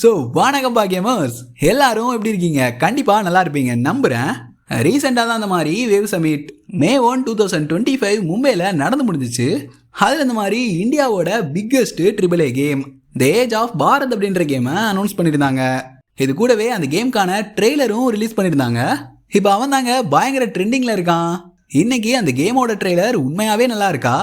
So வணக்கம் பாக்கியமர்ஸ் எல்லாரும் எப்படி இருக்கீங்க? கண்டிப்பாக நல்லா இருப்பீங்க. நம்புகிறேன் ரீசெண்டாக தான் அந்த மாதிரி wave summit May one two thousand twenty five மும்பையில் நடந்து முடிஞ்சிச்சு. அதில் இந்த மாதிரி இந்தியாவோட biggest triple A game the age of Bharat அப்படின்ற கேமை அனௌன்ஸ் பண்ணியிருந்தாங்க. இது கூடவே அந்த கேம்க்கான ட்ரெய்லரும் ரிலீஸ் பண்ணியிருந்தாங்க. இப்போ அவன் தாங்க பயங்கர ட்ரெண்டிங்கில் இருக்கான். இன்னைக்கு அந்த கேமோட ட்ரெய்லர் உண்மையாகவே நல்லா இருக்கா?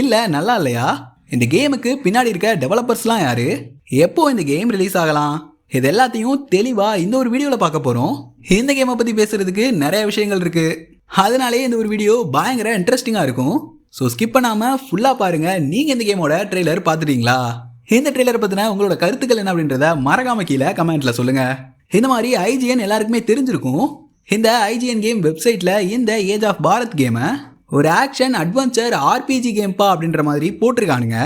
இல்லை நல்லா இல்லையா? இந்த கேமுக்கு பின்னாடி இருக்க டெவலப்பர்ஸ்லாம் யாரு? எப்போ இந்த கேம் ரிலீஸ் ஆகலாம்? இது எல்லாத்தையும் தெளிவா இந்த ஒரு வீடியோவில் பார்க்க போறோம். இந்த கேமை பத்தி பேசுறதுக்கு நிறைய விஷயங்கள் இருக்கு. அதனாலேயே இந்த ஒரு வீடியோ பயங்கர இன்ட்ரெஸ்டிங்காக இருக்கும். ஸோ ஸ்கிப் பண்ணாம ஃபுல்லா பாருங்க. நீங்க இந்த கேமோட ட்ரெய்லர் பார்த்துட்டீங்களா? இந்த ட்ரெய்லர் பத்தின உங்களோட கருத்துக்கள் என்ன அப்படின்றத மறக்காம கீழே கமெண்ட்ல சொல்லுங்க. இந்த மாதிரி ஐஜிஎன் எல்லாருக்குமே தெரிஞ்சிருக்கும். இந்த ஐஜிஎன் கேம் வெப்சைட்ல இந்த ஏஜ் ஆஃப் பாரத் கேமை ஒரு ஆக்ஷன் அட்வென்ச்சர் ஆர்பிஜி கேம்பா அப்படின்ற மாதிரி போட்டிருக்கானுங்க.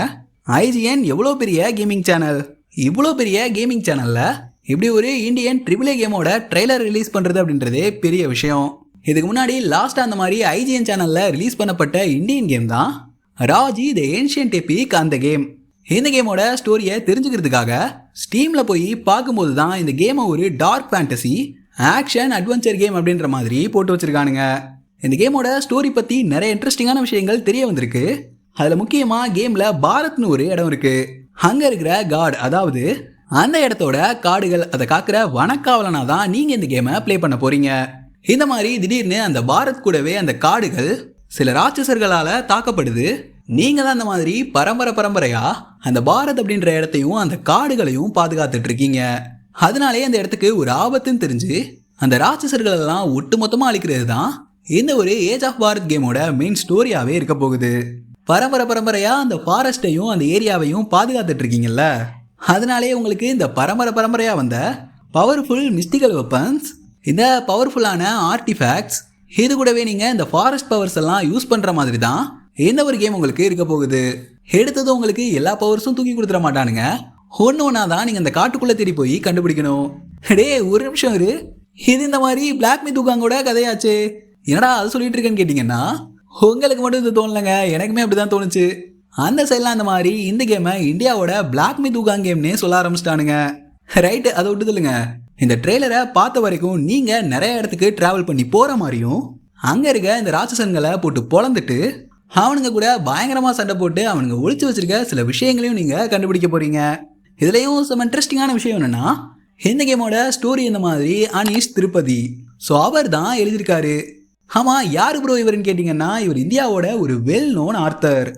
ஐஜிஎன் எவ்வளோ பெரிய கேமிங் சேனல் இவ்வளோ பெரிய கேமிங் சேனலில் இப்படி ஒரு இந்தியன் ட்ரிபிள் கேமோட ட்ரெய்லர் ரிலீஸ் பண்ணுறது அப்படின்றதே பெரிய விஷயம். இதுக்கு முன்னாடி லாஸ்ட்டாக அந்த மாதிரி ஐஜிஎன் சேனலில் ரிலீஸ் பண்ணப்பட்ட இந்தியன் கேம் தான் ராஜி த ஏன்ஷியன் டெபிக் அந்த கேம் இந்த கேமோட ஸ்டோரியை தெரிஞ்சுக்கிறதுக்காக ஸ்டீமில் போய் பார்க்கும்போது தான் இந்த கேமை ஒரு dark fantasy action adventure game அப்படின்ற மாதிரி போட்டு வச்சுருக்கானுங்க. இந்த கேமோட ஸ்டோரி பற்றி நிறைய இன்ட்ரெஸ்டிங்கான விஷயங்கள் தெரிய வந்திருக்கு. அதில் முக்கியமாக கேமில் பாரத்னு ஒரு இடம் இருக்கு. அங்கே இருக்கிற காட் அதாவது அந்த இடத்தோட காடுகள் அதை காக்கிற வனக்காவலனா தான் நீங்கள் இந்த கேமை ப்ளே பண்ண போறீங்க. இந்த மாதிரி திடீர்னு அந்த பாரத் கூடவே அந்த காடுகள் சில ராட்சசர்களால் தாக்கப்படுது. நீங்கள் தான் அந்த மாதிரி பரம்பரை பரம்பரையா அந்த பாரத் அப்படின்ற இடத்தையும் அந்த காடுகளையும் பாதுகாத்துட்டு இருக்கீங்க. அதனாலே அந்த இடத்துக்கு ஒரு ஆபத்துன்னு தெரிஞ்சு அந்த ராட்சசர்களெல்லாம் ஒட்டுமொத்தமாக அழிக்கிறது தான் இந்த ஒரு ஏஜ் ஆஃப் பாரத் கேமோட மெயின் ஸ்டோரியாவே இருக்க போகுது. பரம்பரை பரம்பரையா அந்த ஃபாரஸ்ட்டையும் அந்த ஏரியாவையும் பாதுகாத்துட்டு இருக்கீங்கல்ல அதனாலே உங்களுக்கு இந்த பரம்பரை பரம்பரையா வந்த பவர்ஃபுல் மிஸ்டிக்கல் வெப்பன்ஸ் இந்த பவர்ஃபுல்லான ஆர்டிஃபேக்ட்ஸ் இது கூடவே நீங்க இந்த ஃபாரஸ்ட் பவர்ஸ் எல்லாம் யூஸ் பண்ற மாதிரி தான் எந்த ஒரு கேம் உங்களுக்கு இருக்க போகுது? எடுத்ததும் உங்களுக்கு எல்லா பவர்ஸும் தூக்கி கொடுத்துட மாட்டானுங்க. ஒன்று ஒன்றா தான் நீங்கள் இந்த காட்டுக்குள்ளே தேடி போய் கண்டுபிடிக்கணும். டேய் ஒரு நிமிஷம் இரு. இது இந்த மாதிரி பிளாக் மீ கூட கதையாச்சு. என்னடா அது சொல்லிட்டு இருக்கேன்னு கேட்டிங்கன்னா உங்களுக்கு மட்டும் இது தோணலைங்க. எனக்குமே அப்படி தான் தோணுச்சு. அந்த சைட்லாம் அந்த மாதிரி இந்த கேமை இந்தியாவோட பிளாக் மீ தூக்காங் கேம்னே சொல்ல ஆரம்பிச்சிட்டானுங்க. ரைட்டு அதை விட்டுதில்லுங்க இந்த ட்ரெய்லரை பார்த்த வரைக்கும் நீங்கள் நிறைய இடத்துக்கு ட்ராவல் பண்ணி போகிற மாதிரியும் அங்கே இருக்க இந்த ராட்சசன்களை போட்டு பொழந்துட்டு அவனுங்க கூட பயங்கரமாக சண்டை போட்டு அவனுங்க ஒழிச்சு வச்சிருக்க சில விஷயங்களையும் நீங்கள் கண்டுபிடிக்க போகிறீங்க இதுலேயும் சம் இன்ட்ரெஸ்டிங்கான விஷயம் என்னென்னா இந்த கேமோட ஸ்டோரி இந்த மாதிரி அனீஷ் திருப்பதி. ஸோ அவர் தான் எழுதியிருக்காரு. ஆமாம் யார் ப்ரோ இவருன்னு கேட்டிங்கன்னா இவர் இந்தியாவோட ஒரு வெல் நோன் ஆர்த்தர்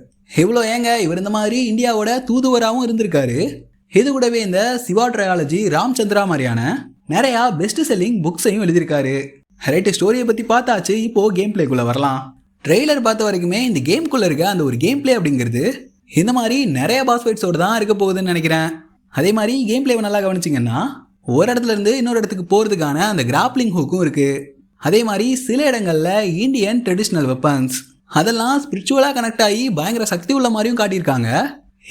எவ்வளோ ஏங்க இவர் இந்த மாதிரி இந்தியாவோட தூதுவராகவும் இருந்திருக்காரு. இது கூடவே இந்த சிவா ட்ரையாலஜி ராம்சந்திரா மாதிரியான நிறையா பெஸ்ட் செல்லிங் புக்ஸையும் எழுதியிருக்காரு. ரைட்டு ஸ்டோரியை பற்றி பார்த்தாச்சு இப்போது கேம் பிளேக்குள்ளே வரலாம். ட்ரெய்லர் பார்த்த வரைக்குமே இந்த கேம்குள்ளே இருக்க அந்த ஒரு கேம் பிளே அப்படிங்கிறது இந்த மாதிரி நிறைய பாஸ் ஃபைட்ஸோடு தான் இருக்க போகுதுன்னு நினைக்கிறேன். அதே மாதிரி கேம் பிளேவை நல்லா கவனிச்சிங்கன்னா ஒரு இடத்துல இருந்து இன்னொரு இடத்துக்கு போகிறதுக்கான அந்த கிராப்ளிங் ஹூக்கும் இருக்குது அதே மாதிரி சில இடங்களில் இந்தியன் ட்ரெடிஷ்னல் வெப்பன்ஸ் அதெல்லாம் ஸ்பிரிச்சுவலாக கனெக்ட் ஆகி பயங்கர சக்தி உள்ள மாதிரியும் காட்டியிருக்காங்க.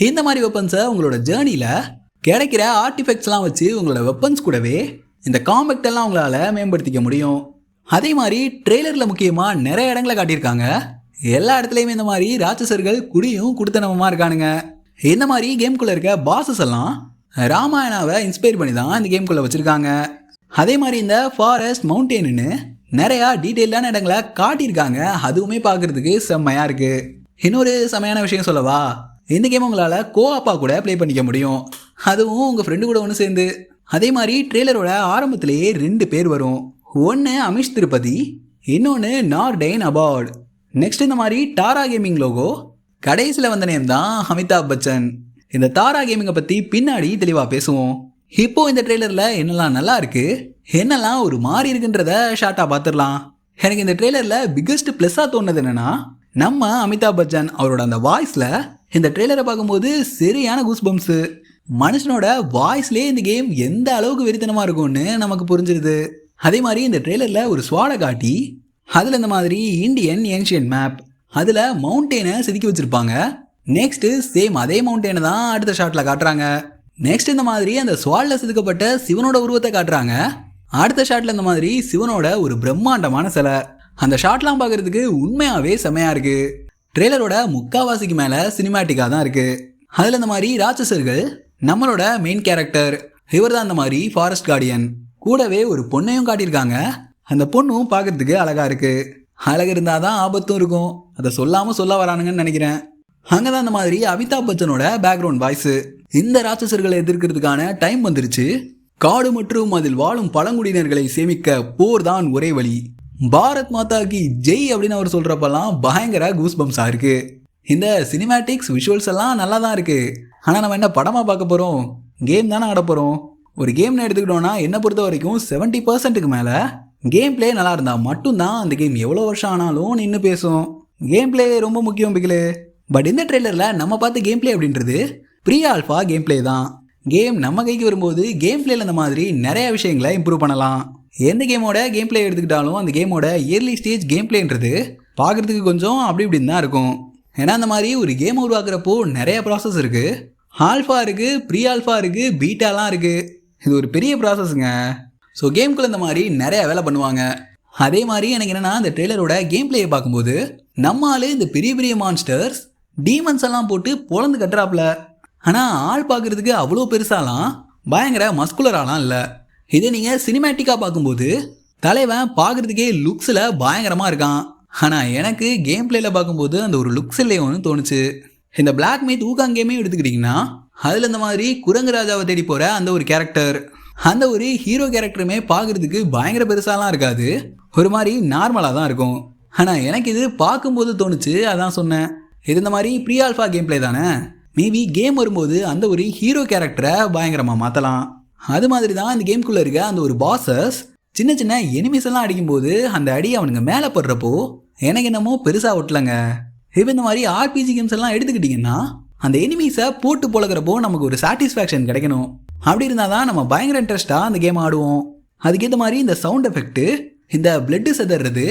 இந்த மாதிரி வெப்பன்ஸை உங்களோட ஜேர்னியில் கிடைக்கிற ஆர்டிஃபெக்ட்ஸ்லாம் வச்சு உங்களோட வெப்பன்ஸ் கூடவே இந்த காம்பெக்ட் எல்லாம் உங்களால் மேம்படுத்திக்க முடியும். அதே மாதிரி ட்ரெய்லரில் முக்கியமாக நிறைய இடங்களை காட்டியிருக்காங்க. எல்லா இடத்துலையுமே இந்த மாதிரி ராட்சசர்கள் குடியும் குடுத்தனமாக இருக்கானுங்க. இந்த மாதிரி கேம்குள்ளே இருக்க பாசஸ் எல்லாம் ராமாயணாவை இன்ஸ்பயர் பண்ணி தான் இந்த கேம்குள்ளே வச்சுருக்காங்க. அதே மாதிரி இந்த ஃபாரஸ்ட் மவுண்டெயின்னு நிறையா டீட்டெயிலான இடங்களை காட்டியிருக்காங்க. அதுவுமே பார்க்குறதுக்கு செம்மையாக இருக்குது இன்னொரு செம்மையான விஷயம் சொல்லவா? இந்த கேம் உங்களால் கோ அப்பா கூட ப்ளே பண்ணிக்க முடியும். அதுவும் உங்கள் ஃப்ரெண்டு கூட ஒன்று சேர்ந்து. அதே மாதிரி ட்ரெய்லரோட ஆரம்பத்திலேயே ரெண்டு பேர் வரும். ஒன்று அமிஷ் திருப்பதி இன்னொன்று நார்டைன் அபார்ட். நெக்ஸ்ட் இந்த மாதிரி டாரா கேமிங் லோகோ கடைசியில் வந்த நேம் தான் அமிதாப் பச்சன். இந்த தாரா கேமிங்கை பற்றி பின்னாடி தெளிவாக பேசுவோம். இப்போ இந்த ட்ரெய்லரில் என்னெல்லாம் நல்லா இருக்குது என்னெல்லாம் ஒரு மாறி இருக்குன்றத ஷார்ட்டாக பார்த்துடலாம். எனக்கு இந்த ட்ரெய்லரில் பிக்கஸ்ட் ப்ளஸ்ஸாக தோணுது என்னென்னா நம்ம அமிதாப் பச்சன் அவரோட அந்த வாய்ஸில் இந்த ட்ரெய்லரை பார்க்கும்போது சரியான கூஸ் பம்ப்ஸு மனுஷனோட வாய்ஸ்லேயே இந்த கேம் எந்த அளவுக்கு வெறித்தனமாக இருக்கும்னு நமக்கு புரிஞ்சிருது. அதே மாதிரி இந்த ட்ரெய்லரில் ஒரு ஸ்வாடை காட்டி அதில் இந்த மாதிரி இந்தியன் ஏன்ஷியன் மேப் அதில் மவுண்டெயினை செதுக்கி வச்சுருப்பாங்க. நெக்ஸ்ட்டு சேம் அதே மவுண்டெயினை தான் அடுத்த ஷாட்டில் காட்டுறாங்க. நெக்ஸ்ட் இந்த மாதிரி அந்த ஸ்வாலில் செதுக்கப்பட்ட சிவனோட உருவத்தை காட்டுறாங்க. அடுத்த ஷாட்டில் இந்த மாதிரி சிவனோட ஒரு பிரம்மாண்டமான சிலை. அந்த ஷாட்லாம் பார்க்குறதுக்கு உண்மையாகவே செமையாக இருக்கு. ட்ரெய்லரோட முக்காவாசிக்கு மேலே சினிமேட்டிக்காக தான் இருக்கு. அதில் இந்த மாதிரி ராட்சசர்கள் நம்மளோட மெயின் கேரக்டர் இவர் தான் அந்த மாதிரி ஃபாரஸ்ட் கார்டியன் கூடவே ஒரு பொண்ணையும் காட்டியிருக்காங்க. அந்த பொண்ணும் பார்க்கறதுக்கு அழகா இருக்கு. அழகு இருந்தாதான் ஆபத்தும் இருக்கும். அதை சொல்லாம சொல்ல வரானுங்கன்னு நினைக்கிறேன். அங்கதான் இந்த மாதிரி அமிதாப் பச்சனோட பேக்ரவுண்ட் வாய்ஸ் இந்த ராட்சசர்களை எதிர்க்கிறதுக்கான டைம் வந்துருச்சு. காடு மற்றும் அதில் வாழும் பழங்குடியினர்களை சேமிக்க போர் தான் ஒரே வழி. பாரத் மாதா கி ஜெய் அப்படின்னு அவர் சொல்றப்பெல்லாம் பயங்கர கூஸ் பம்ஸா இருக்கு. இந்த சினிமேட்டிக்ஸ் விஷுவல்ஸ் எல்லாம் நல்லா தான் இருக்கு. ஆனா நம்ம என்ன படமா பார்க்க போறோம்? கேம் தானே ஆட போகிறோம் ஒரு கேம்னு எடுத்துக்கிட்டோம்னா என்ன பொறுத்த வரைக்கும் செவன்ட்டி பர்சன்ட்டுக்கு மேல கேம் பிளே நல்லா இருந்தா மட்டும்தான் அந்த கேம் எவ்வளோ வருஷம் ஆனாலும் நின்று பேசும். கேம் பிளே ரொம்ப முக்கியம் பிகிலு. பட் இந்த ட்ரெய்லரில் நம்ம பார்த்த கேம் பிளே அப்படின்றது ப்ரீ ஆல்ஃபா கேம் பிளே தான். கேம் நம்ம கைக்கு வரும்போது கேம் பிளேல இந்த மாதிரி நிறைய விஷயங்களை இம்ப்ரூவ் பண்ணலாம். எந்த கேமோட கேம் பிளே எடுத்துக்கிட்டாலும் அந்த கேமோட இயர்லி ஸ்டேஜ் கேம் பிளேன்றது பார்க்குறதுக்கு கொஞ்சம் அப்படி இப்படின்னு தான் இருக்கும். ஏன்னா அந்த மாதிரி ஒரு கேம் உருவாக்குறப்போ நிறைய ப்ராசஸ் இருக்கு. ஆல்ஃபா இருக்கு ப்ரீ ஆல்ஃபா இருக்கு பீட்டாலாம் இருக்கு. இது ஒரு பெரிய ப்ராசஸ்ங்க ஸோ கேம்குள்ள இந்த மாதிரி நிறைய வேலை பண்ணுவாங்க. அதே மாதிரி எனக்கு என்னன்னா இந்த ட்ரெய்லரோட கேம் பிளேயை பார்க்கும்போது நம்ம ஆளு இந்த பெரிய பெரிய மான்ஸ்டர்ஸ் டீமன்ஸ் எல்லாம் போட்டு பொழந்து கட்டுறாப்ல ஆனால் ஆள் பார்க்குறதுக்கு அவ்வளோ பெருசாலாம் பயங்கர மஸ்குலராலாம் இல்லை. இதே நீங்கள் சினிமேட்டிக்காக பார்க்கும்போது தலைவன் பார்க்கறதுக்கே லுக்ஸில் பயங்கரமாக இருக்கான். ஆனால் எனக்கு கேம் பிளேயில் பார்க்கும்போது அந்த ஒரு லுக்ஸ் இல்லையோன்னு தோணுச்சு. இந்த பிளாக் மீத் ஊகாங் கேமே எடுத்துக்கிட்டிங்கன்னா அதில் இந்த மாதிரி குரங்கு ராஜாவை தேடி போகிற அந்த ஒரு கேரக்டர் அந்த ஒரு ஹீரோ கேரக்டருமே பார்க்கறதுக்கு பயங்கர பெருசாலாம் இருக்காது. ஒரு மாதிரி நார்மலாக தான் இருக்கும். ஆனால் எனக்கு இது பார்க்கும்போது தோணுச்சு அதான் சொன்னேன். இது இந்த மாதிரி ப்ரீ ஆல்ஃபா கேம் பிளே தானே? மேபி கேம் வரும்போது அந்த ஒரு ஹீரோ கேரக்டரை பயங்கரமாக மாற்றலாம் அது மாதிரி தான் அந்த கேம்குள்ளே இருக்க அந்த ஒரு பாசஸ் சின்ன சின்ன எனிமிஸ் எல்லாம் அடிக்கும்போது அந்த அடி அவனுங்க மேலே படுறப்போ எனக்கு என்னமோ பெருசாக ஒட்டலங்க. இப்போ இந்த மாதிரி ஆர்பிஜி கேம்ஸ் எல்லாம் எடுத்துக்கிட்டிங்கன்னா அந்த எனிமீஸை போட்டு பழகிறப்போ நமக்கு ஒரு சாட்டிஸ்ஃபேக்ஷன் கிடைக்கணும். அப்படி இருந்தால் தான் நம்ம பயங்கர இன்ட்ரெஸ்ட்டாக அந்த கேம் ஆடுவோம். அதுக்கேற்ற மாதிரி இந்த சவுண்ட் எஃபெக்ட்டு இந்த பிளட்டு செதறது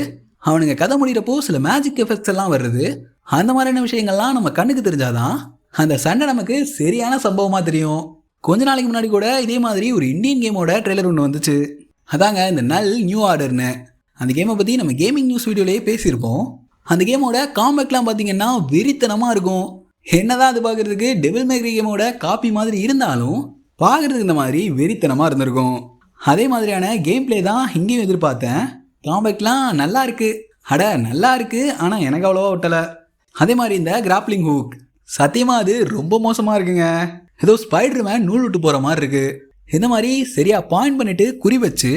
அவனுங்க கதை முடிகிறப்போ சில மேஜிக் எஃபெக்ட்ஸ் எல்லாம் வருது அந்த மாதிரியான விஷயங்கள்லாம் நம்ம கண்ணுக்கு தெரிஞ்சாதான் அந்த சண்டை நமக்கு சரியான சம்பவமாக தெரியும். கொஞ்ச நாளைக்கு முன்னாடி கூட இதே மாதிரி ஒரு இந்தியன் கேமோட ட்ரெய்லர் ஒன்று வந்துச்சு. அதாங்க இந்த நல் நியூ ஆர்டர்னு அந்த கேமை பற்றி நம்ம கேமிங் நியூஸ் வீடியோலேயே பேசியிருப்போம். அந்த கேமோட காம்பேக்ட்லாம் பார்த்தீங்கன்னா வெறித்தனமாக இருக்கும். என்னதான் அது பார்க்குறதுக்கு டெபிள் மேக்ரி கேமோட காப்பி மாதிரி இருந்தாலும் பார்க்குறதுக்கு இந்த மாதிரி வெறித்தனமாக இருந்திருக்கும். அதே மாதிரியான கேம் பிளே தான் இங்கேயும் எதிர்பார்த்தேன். காம்பேக்ட்லாம் நல்லா இருக்குது அட நல்லா இருக்குது ஆனால் எனக்கு அவ்வளோவா ஒட்டலை. அதே மாதிரி இந்த கிராப்ளிங் ஹூக் சத்தியமாக அது ரொம்ப மோசமாக இருக்குங்க. ஏதோ ஸ்பைடர் மேன் நூல் விட்டு போகிற மாதிரி இருக்கு. இந்த மாதிரி சரியா பாயிண்ட் பண்ணிட்டு குறி வச்சு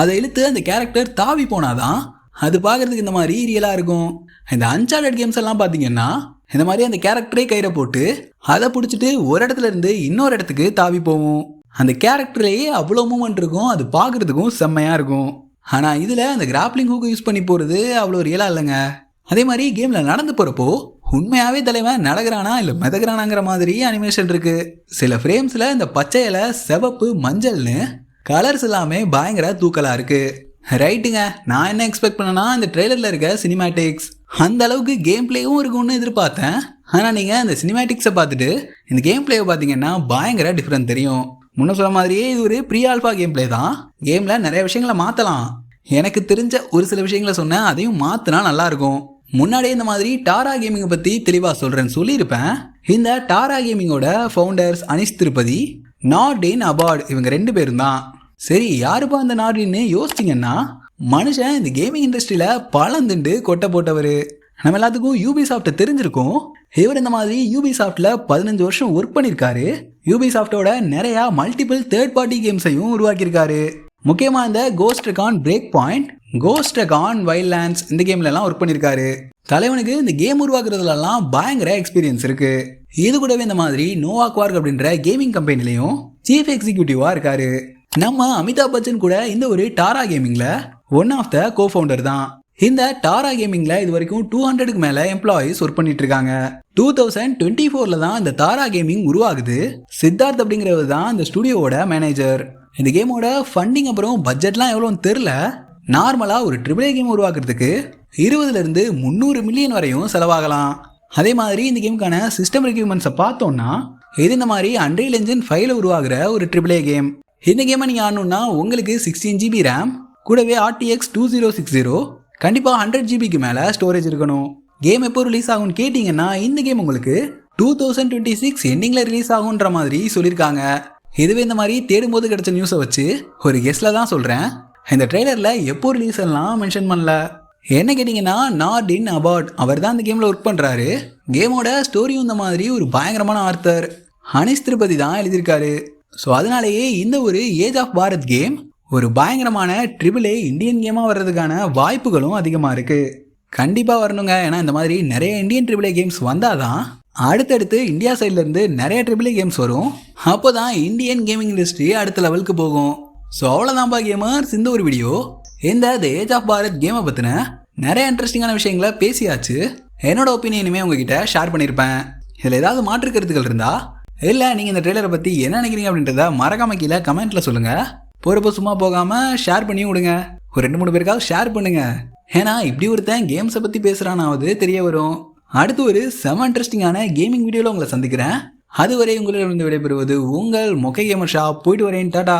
அதை இழுத்து அந்த கேரக்டர் தாவி போனாதான் அது பார்க்கறதுக்கு இந்த மாதிரி ரியலாக இருக்கும். இந்த அன்சார்டட் கேம்ஸ் எல்லாம் பார்த்தீங்கன்னா இந்த மாதிரி அந்த கேரக்டரே கயிறை போட்டு அதை பிடிச்சிட்டு ஒரு இடத்துல இருந்து இன்னொரு இடத்துக்கு தாவி போவோம். அந்த கேரக்டர்லேயே அவ்வளோ மூமெண்ட் இருக்கும் அது பார்க்கறதுக்கும் செம்மையாக இருக்கும். ஆனால் இதில் அந்த கிராப்ளிங் ஹூக்கு யூஸ் பண்ணி போகிறது அவ்வளோ ரியலாக இல்லைங்க. அதே மாதிரி கேமில் நடந்து போகிறப்போ உண்மையாகவே தலைவன் நடக்கிறானா இல்லை மிதக்கிறானாங்கிற மாதிரி அனிமேஷன் இருக்குது சில ஃப்ரேம்ஸில் இந்த பச்சையில் செவப்பு சிவப்பு மஞ்சள்னு கலர்ஸ் எல்லாமே பயங்கர தூக்கலாக இருக்குது ரைட்டுங்க நான் என்ன எக்ஸ்பெக்ட் பண்ணனா இந்த ட்ரெய்லரில் இருக்க சினிமேட்டிக்ஸ் அந்த அளவுக்கு கேம் பிளேவும் இருக்கும்னு எதிர்பார்த்தேன். ஆனால் நீங்கள் அந்த சினிமேட்டிக்ஸை பார்த்துட்டு இந்த கேம் பிளேவை பார்த்தீங்கன்னா பயங்கர டிஃப்ரெண்ட் தெரியும். முன்ன சொன்ன மாதிரியே இது ஒரு ப்ரீ ஆல்ஃபா கேம் பிளே தான் கேமில் நிறைய விஷயங்களை மாற்றலாம் எனக்கு தெரிஞ்ச ஒரு சில விஷயங்களை சொன்னேன் அதையும் மாற்றினா நல்லாயிருக்கும் முன்னாடியே இந்த மாதிரி டாரா கேமிங்கை பற்றி தெளிவாக சொல்கிறேன்னு சொல்லியிருப்பேன். இந்த டாரா கேமிங்கோட ஃபவுண்டர்ஸ் அனிஷ் திருப்பதி நார்டின் அபார்ட் இவங்க ரெண்டு பேரும் தான். சரி யாருப்பா இந்த நார்டின்னு யோசிச்சிங்கன்னா மனுஷன் இந்த கேமிங் இண்டஸ்ட்ரியில் பழந்துண்டு கொட்டை போட்டவர். நம்ம எல்லாத்துக்கும் யூபி சாஃப்ட்டை தெரிஞ்சிருக்கும். இவர் இந்த மாதிரி யூபி சாஃப்டில் பதினஞ்சு வருஷம் ஒர்க் பண்ணியிருக்காரு யூபி சாஃப்டோட நிறையா மல்டிபிள் தேர்ட் பார்ட்டி கேம்ஸையும் உருவாக்கியிருக்காரு. முக்கியமாக இந்த ghost recon breakpoint ghost recon wildlands இந்த கேம்லலாம் ஒர்க் பண்ணியிருக்காரு தலைவனுக்கு இந்த கேம் உருவாக்குறதுலலாம் பயங்கர எக்ஸ்பீரியன்ஸ் இருக்கு. இது கூடவே இந்த மாதிரி நோவா குவார்க் அப்படின்ற கேமிங் கம்பெனிலையும் சீஃப் எக்ஸிக்யூட்டிவா இருக்காரு. நம்ம அமிதாப் பச்சன் கூட இந்த ஒரு டாரா கேமிங்ல one of the co founder தான். இந்த டாரா கேமிங்ல இது வரைக்கும் டூ ஹண்ட்ரடுக்கு மேல எம்ப்ளாயிஸ் ஒர்க் பண்ணிட்டு இருக்காங்க. டூ தௌசண்ட் டுவெண்ட்டி ஃபோர்ல தான் இந்த தாரா கேமிங் உருவாகுது. சித்தார்த் அப்படிங்கிறவர் தான் இந்த ஸ்டுடியோவோட மேனேஜர் இந்த கேமோட ஃபண்டிங் அப்புறம் பட்ஜெட்லாம் எவ்வளோன்னு தெரில நார்மலாக ஒரு ட்ரிபிள் கேம் உருவாக்குறதுக்கு இருபதுலேருந்து முந்நூறு மில்லியன் வரையும் செலவாகலாம். அதே மாதிரி இந்த கேமுக்கான சிஸ்டம் ரெக்யூப்மெண்ட்ஸை பார்த்தோம்னா இது இந்த மாதிரி அண்ட்ரியல் என்ஜின் ஃபைவ்ல உருவாகிற ஒரு ட்ரிபிள் ஏ கேம் இந்த கேமை நீங்கள் ஆடணும்னா உங்களுக்கு சிக்ஸ்டீன் ஜிபி ரேம் கூடவே RTX two zero six zero கண்டிப்பாக ஹண்ட்ரட் ஜிபிக்கு மேலே ஸ்டோரேஜ் இருக்கணும். கேம் எப்போ ரிலீஸ் ஆகும்னு கேட்டிங்கன்னா இந்த கேம் உங்களுக்கு டூ தௌசண்ட் டுவெண்ட்டி சிக்ஸ் எண்டிங்கில் ரிலீஸ் ஆகுன்ற மாதிரி சொல்லியிருக்காங்க. இதுவே இந்த மாதிரி தேடும்போது கிடைச்ச நியூஸை வச்சு ஒரு கெஸ்டில் தான் சொல்கிறேன் இந்த ட்ரெய்லரில் எப்போ ரிலீஸ் எல்லாம் மென்ஷன் பண்ணல? என்ன கேட்டிங்கன்னா நாட் இன் அபார்ட் அவர் தான் இந்த கேமில் ஒர்க் பண்ணுறாரு கேமோட ஸ்டோரியும் இந்த மாதிரி ஒரு பயங்கரமான ஆர்த்தர். ஹனிஷ் திருப்பதி தான் எழுதியிருக்காரு. ஸோ அதனாலேயே இந்த ஒரு ஏஜ் ஆஃப் பாரத் கேம் ஒரு பயங்கரமான ட்ரிபிள் ஏ இந்தியன் கேமாக வர்றதுக்கான வாய்ப்புகளும் அதிகமாக இருக்குது கண்டிப்பாக வரணுங்க. ஏன்னா இந்த மாதிரி நிறைய இந்தியன் ட்ரிபிள் ஏ கேம்ஸ் வந்தால் தான் அடுத்தடுத்து இந்தியா சைட்லேருந்து நிறைய ட்ரிபிள் ஏ கேம்ஸ் வரும். அப்போ தான் இந்தியன் கேமிங் இண்டஸ்ட்ரி அடுத்த லெவலுக்கு போகும். ஸோ அவ்வளோதான்ப்பா கேமர்ஸ் இந்த ஒரு வீடியோ இந்த த ஏஜ் ஆஃப் பாரத் கேமை பற்றின நிறைய இன்ட்ரெஸ்டிங்கான விஷயங்களை பேசியாச்சு. என்னோட ஒப்பீனியனுமே உங்ககிட்ட ஷேர் பண்ணியிருப்பேன் இதில் ஏதாவது மாற்று கருத்துக்கள் இருந்தா? இல்லை நீங்கள் இந்த ட்ரெய்லரை பற்றி என்ன நினைக்கிறீங்க அப்படின்றத மறக்காம கீழே கமெண்ட்டில் சொல்லுங்கள் போகிறப்ப சும்மா போகாமல் ஷேர் பண்ணி விடுங்க. ஒரு ரெண்டு மூணு பேருக்காவது ஷேர் பண்ணுங்க. ஏன்னா இப்படி ஒருத்தன் கேம்ஸை பற்றி பேசுகிறானாவது தெரிய வரும். அடுத்து ஒரு செம இன்ட்ரெஸ்டிங்கான கேமிங் வீடியோவில் உங்களை சந்திக்கிறேன். அதுவரை உங்களிடம் விடைபெறுவது உங்கள் மொக்கை கேமர் ஷாப் போயிட்டு வரேன். டாடா.